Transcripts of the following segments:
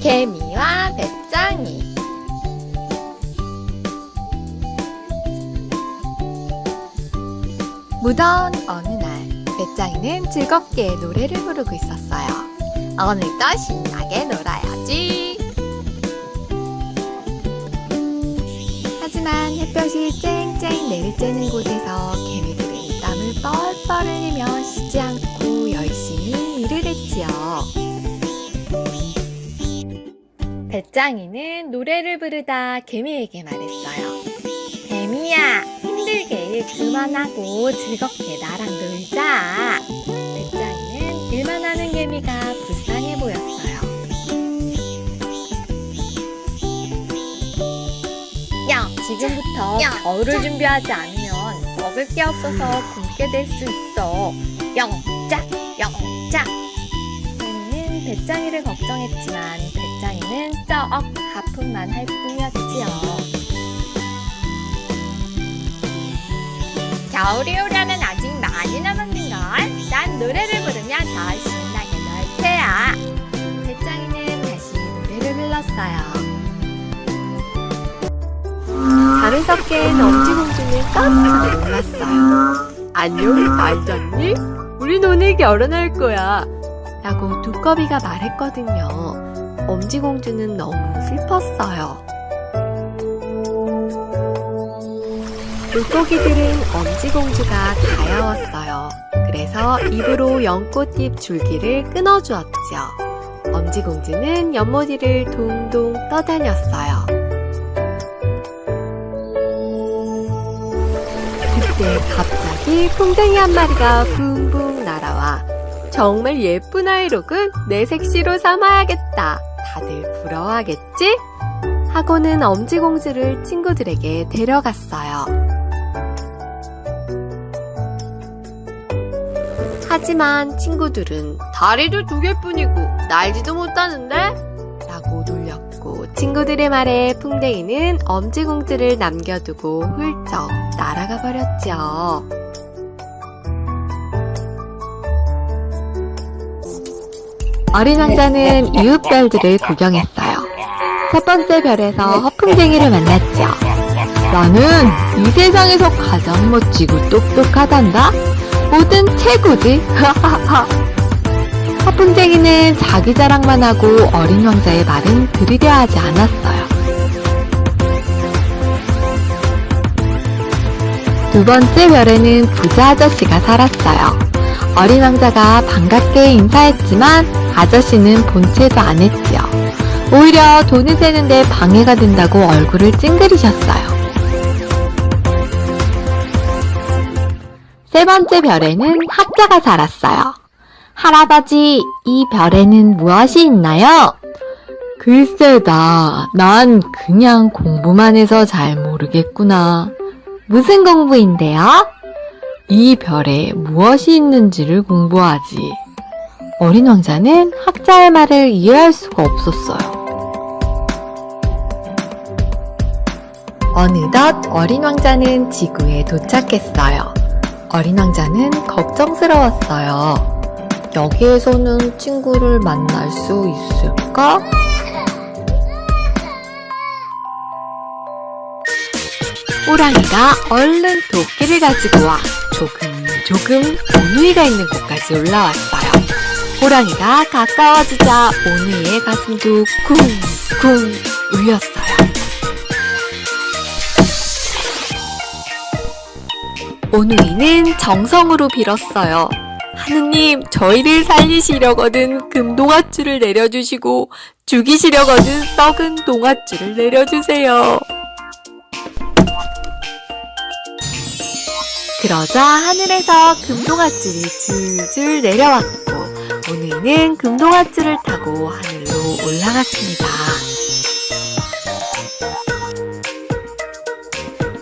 개미와 배짱이 무더운 어느 날 배짱이는 즐겁게 노래를 부르고 있었어요. 오늘도 신나게 놀아야지. 하지만 햇볕이 쨍쨍 내리쬐는 곳에서 개미들은 땀을 뻘뻘 흘리며 쉬지 않고 열심히 일을 했지요. 배짱이는 노래를 부르다 개미에게 말했어요. 개미야, 힘들게 일 그만하고 즐겁게 나랑 놀자. 배짱이는 일만 하는 개미가 불쌍해 보였어요. 야, 지금부터 야, 겨울을 준비하지 않으면 먹을 게 없어서 굶게 될 수 있어. 영짜, 영짜. 개미는 배짱이를 걱정했지만 배짱이는 쩍 하품만 할 뿐이었지요. 겨울이 오려면 아직 많이 남았는걸. 난 노래를 부르면 더 신나게 놀 테야. 배짱이는 다시 노래를 불렀어요. 잠을 섞인 엄지공주는 깜짝 놀랐어요. 안녕, 잘 잤니? 우린 오늘 결혼할 거야. 라고 두꺼비가 말했거든요. 엄지공주는 너무 슬펐어요. 물고기들은 엄지공주가 가여웠어요. 그래서 입으로 연꽃잎 줄기를 끊어주었죠. 엄지공주는 연못이를 동동 떠다녔어요. 그때 갑자기 풍뎅이 한 마리가 붕붕 날아와 정말 예쁜 아이로군 내 색시로 삼아야겠다. 다들 부러워하겠지? 하고는 엄지공주를 친구들에게 데려갔어요. 하지만 친구들은 다리도 두 개뿐이고 날지도 못하는데? 라고 놀렸고 친구들의 말에 풍뎅이는 엄지공주를 남겨두고 훌쩍 날아가 버렸죠. 어린 왕자는 이웃 별들을 구경했어요. 첫 번째 별에서 허풍쟁이를 만났죠. 나는 이 세상에서 가장 멋지고 똑똑하단다. 뭐든 최고지. 허풍쟁이는 자기 자랑만 하고 어린 왕자의 말은 들으려 하지 않았어요. 두 번째 별에는 부자 아저씨가 살았어요. 어린 왕자가 반갑게 인사했지만 아저씨는 본체도 안 했지요. 오히려 돈을 세는데 방해가 된다고 얼굴을 찡그리셨어요. 세 번째 별에는 학자가 살았어요. 할아버지, 이 별에는 무엇이 있나요? 글쎄다. 난 그냥 공부만 해서 잘 모르겠구나. 무슨 공부인데요? 이 별에 무엇이 있는지를 공부하지. 어린 왕자는 학자의 말을 이해할 수가 없었어요. 어느덧 어린 왕자는 지구에 도착했어요. 어린 왕자는 걱정스러웠어요. 여기에서는 친구를 만날 수 있을까? 호랑이가 얼른 도끼를 가지고 와 조금 조금 오누이가 있는 곳까지 올라왔어요. 호랑이가 가까워지자 오누이의 가슴도 쿵쿵 울렸어요. 오누이는 정성으로 빌었어요. 하느님, 저희를 살리시려거든 금 동아줄을 내려주시고 죽이시려거든 썩은 동아줄을 내려주세요. 그러자 하늘에서 금동아줄이 줄줄 내려왔고 오누이는 금동아줄을 타고 하늘로 올라갔습니다.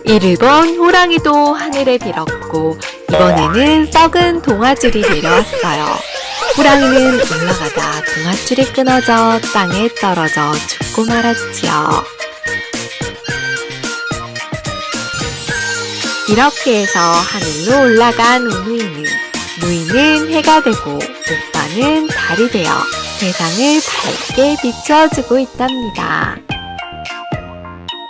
이를 본 호랑이도 하늘에 빌었고 이번에는 썩은 동아줄이 내려왔어요. 호랑이는 올라가다 동아줄이 끊어져 땅에 떨어져 죽고 말았지요. 이렇게 해서 하늘로 올라간 우누이는 누이는 해가 되고 오빠는 달이 되어 세상을 밝게 비추어주고 있답니다.